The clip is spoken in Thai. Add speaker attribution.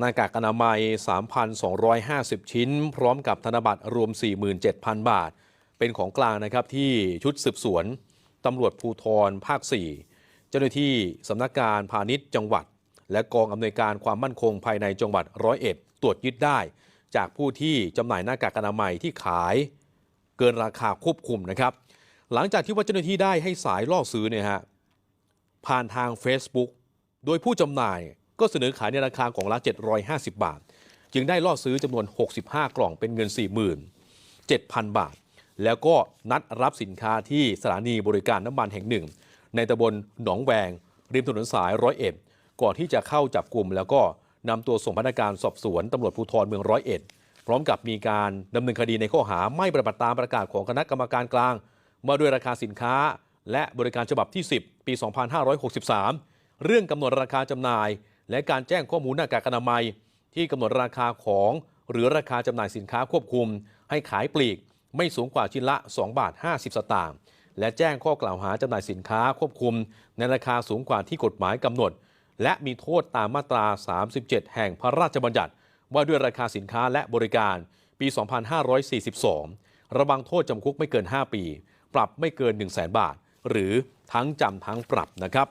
Speaker 1: หน้ากากอนามัย 3,250 ชิ้น พร้อมกับธนบัตรรวม 47,000 บาท เป็นของกลางนะครับที่ชุดสืบสวนตำรวจภูทรภาค 4 เจ้าหน้าที่สำนักงานพาณิชย์จังหวัด และกองอำนวยการความมั่นคงภายในจังหวัดร้อยเอ็ดตรวจยึดได้ จากผู้ที่จำหน่ายหน้ากากอนามัยที่ขาย เกินราคาควบคุมนะครับ หลังจากที่ว่าเจ้าหน้าที่ได้ให้สายล่อซื้อเนี่ยฮะผ่านทาง Facebook โดยผู้จำหน่าย ก็เสนอขายในราคาของละ 750 บาท จึงได้ล่อซื้อจำนวน 65 กล่องเป็นเงิน 47,000 บาท แล้วก็นัดรับสินค้าที่สถานีบริการน้ำมันแห่งหนึ่ง ในตำบลหนองแวง ริมถนนสายร้อยเอ็ดก่อนที่จะเข้าจับกลุ่ม แล้วก็นำตัวส่งพนักงานสอบสวนตำรวจภูธรเมืองร้อยเอ็ดพร้อมกับมีการดำเนินคดีในข้อหาไม่ปฏิบัติตามประกาศของคณะกรรมการกลางมาด้วยราคาสินค้า และบริการฉบับที่ 10 ปี 2563 เรื่องกำหนดราคาจำหน่าย และการแจ้งข้อมูลหน้ากากอนามัย ที่กำหนดราคาของ หรือราคาจำหน่ายสินค้าควบคุม ให้ขายปลีก ไม่สูงกว่าชิ้นละ 2 บาท 50 สตางค์และแจ้งข้อกล่าวหาจำหน่ายสินค้าควบคุม ในราคาสูงกว่าที่กฎหมายกำหนด และมีโทษตามมาตรา 37 แห่งพระราชบัญญัติ ว่าด้วยราคาสินค้าและบริการปี 2542 ระวังโทษจำคุกไม่เกิน 5 ปี ปรับไม่เกิน 1 0 0 0 0แบาท หรือทั้งจำทั้งปรับนะครับ